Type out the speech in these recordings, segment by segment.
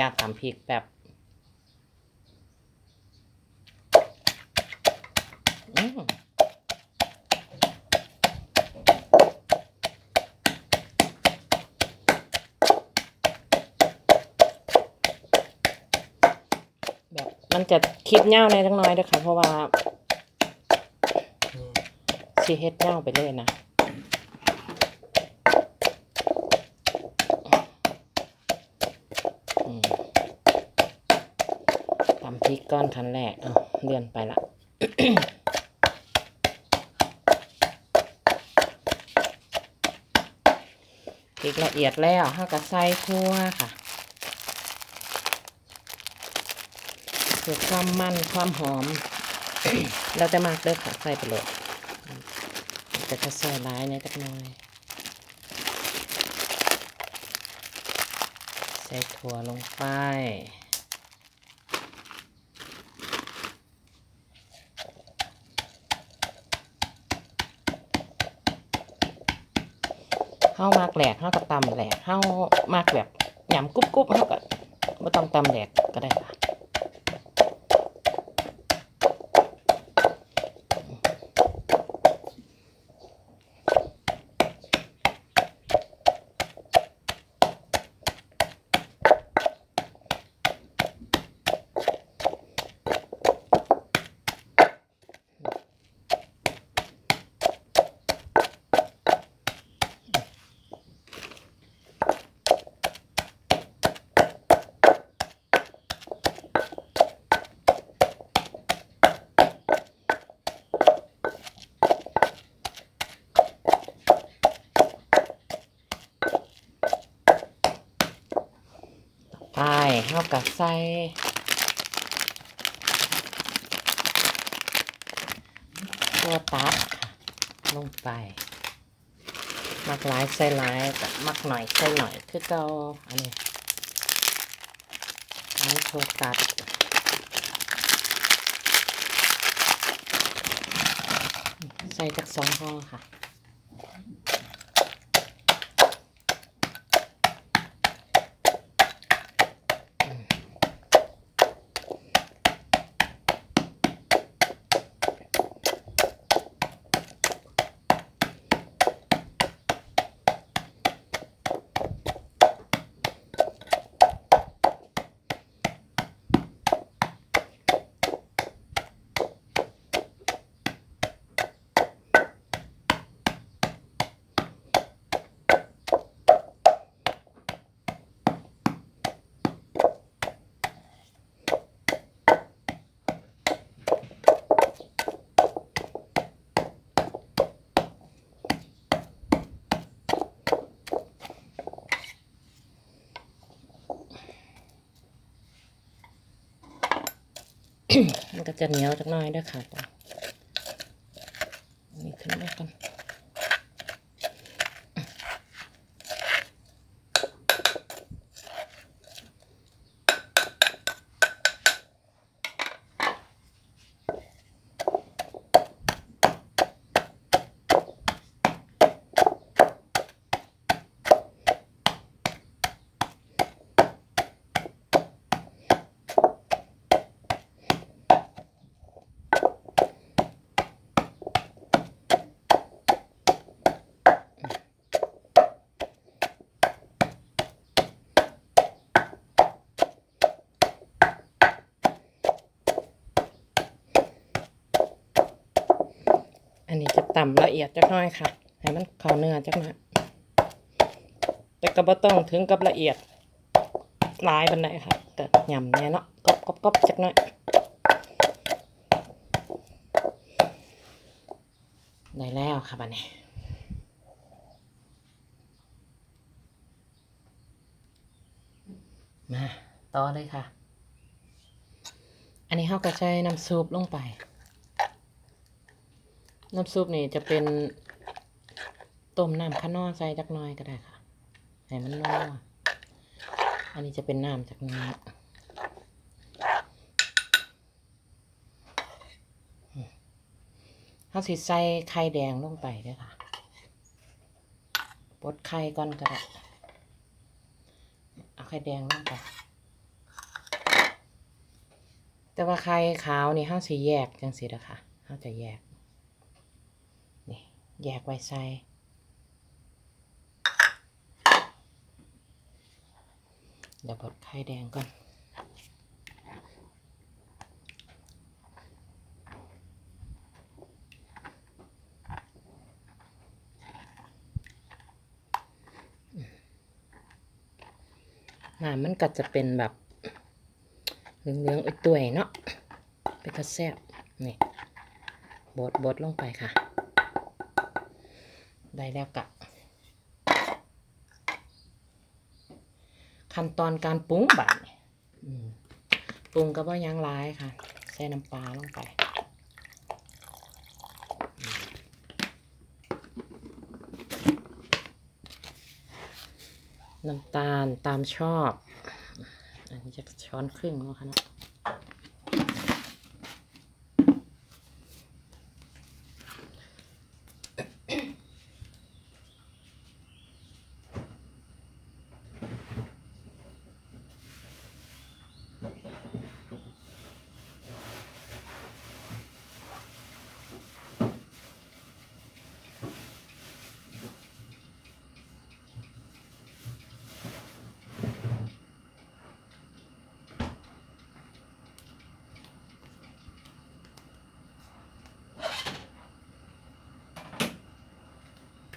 ญาตตำพริกแบบอืมแบบมันจะคลิปเง่าในอยจังน้อยเด้วยค่ะ เพราะว่าชีเฮ็ดเง่าไปเลยนะ ตำพริกก้อนคันแรกเอาเลื่อนไปละพริกละเอียดแล้วห้ากับใสทั่วค่ะเพื่อความมันความหอม เราจะมากเด้อค่ะใส่ไปเลยแต่จะใส่ร้ายในอยจักหน่อยใส่ถั่วลงไป เฮามากแหลกเฮาก็ตำแหลกเฮามากแบบหยำกรุบกรุบเฮาก็ไม่ต้องตำแหลกก็ได้ค่ะ ไปเฮา กับใส่ตัวตัดค่ะลงไป มักหลายใส่หลายแต่มักหน่อยใส่หน่อยคือเกาอันนี้อันนี้ตัวตัดใส่จากสองห่อค่ะ มันก็จะเหนียวจักหน่อยด้วยค่ะ อันนี้จะต่ำละเอียดจักหน่อยค่ะ ให้มันเข้าเนื้อจักหน่อยแต่ก็บ่ต้องถึงกับละเอียดลายบันไดค่ะก็ยำแน่เนาะกรอบกรอบกรอบจักหน่อยได้แล้วค่ะบันนี้มาต่อเลยค่ะ อันนี้เขาก็ใช้น้ำซุปลงไป น้ำซุปนี่จะเป็นต้มน้ำข้นอใส่จักน้อยก็ได้ค่ะให้มันนัวอันนี้จะเป็นน้ำจากนี้เขาสิใส่ไข่แดงลงไปด้วยค่ะปดไข่ก่อนก็ได้เอาไข่แดงลงไป แต่ว่าไข่ขาวนี่เฮาสิแยกจังซี่เด้อค่ะเฮาจะแยก แยกไว้ใส่เดี๋ยวบดไข่แดงก่อนน้ำมันก็จะเป็นแบบเหลืองๆอุ้ยตุยเนาะเป็นกระแซบนี่บดบดลงไปค่ะ ได้แล้วกะขั้นตอนการปรุงบาดนี่อืมปรุงก็บ่ยังร้ายค่ะ ใส่น้ำปลาลงไปน้ำตาลตามชอบ อันนี้จะช้อนครึ่งแล้วค่ะนะ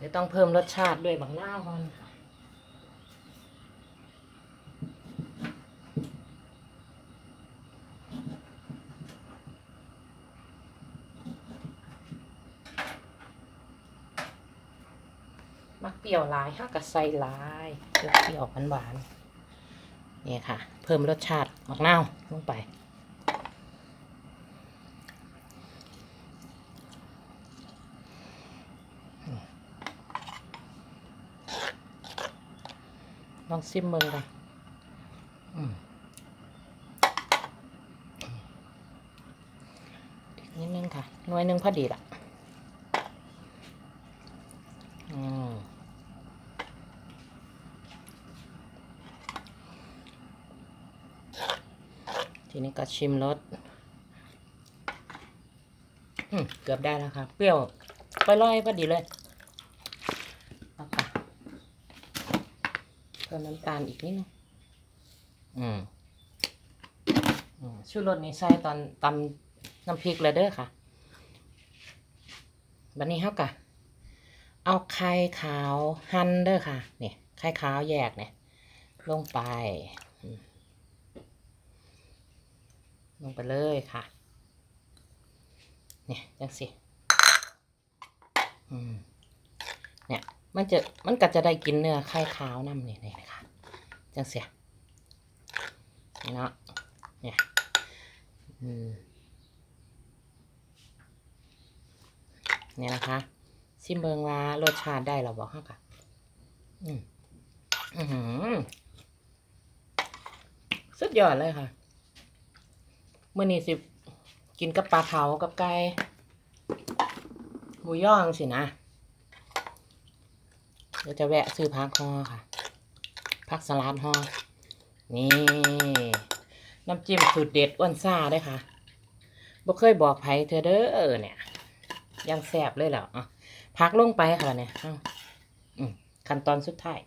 เดี๋ยวต้องเพิ่มรสชาติด้วยบางหน้าก่อนค่ะมักเปรี้ยวหลายห้ากับใส่หลายเปรี้ยวหวานๆนี่ค่ะ เพิ่มรสชาติมะนาลงไป ลองซิมเมืองกันอืมอีกนิดนึงค่ะ หน่วยหนึ่งพอดีละอืมทีนี้ก็ชิมรสเกือบได้แล้วค่ะ เปรี้ยวไปลอยพอดีเลยเอาค่ะ เพิ่มน้ำตาลอีกนิดนึงอืมอืมชูรสนี่ใส่ตอนตำน้ำพริกเลยเด้อค่ะ บันนี้เฮากะเอาไข่ขาวหั่นเด้อค่ะ เนี่ยไข่ขาวแยกเนี่ย ลงไปอืมลงไปเลยค่ะ เนี่ยจังสิ อืม เนี่ย มันจะมันก็จะได้กินเนื้อไข่ขาวนำนี่นี่นะคะจังเสียเนาะเนี่ยอเนี่ยนะคะซิมเบิงว่ารสชาติได้เราบอกฮะค่ะอืมอือหือสุดยอดเลยค่ะเมื่อนี้สิกินกับปลาเผากับไก่หมูย่องสินะ เดี๋ยวจะแวะซื้อพักห่อค่ะ พักสลัดห่อนี่ น้ำจิ้มสูตรเด็ดอ้วนซ่าด้วยค่ะบ่เคยบอกไผเธอเด้อเนี่ย ยังแสบเลยเหรออะพักลงไปค่ะเนี่ยขั้นตอนสุดท้าย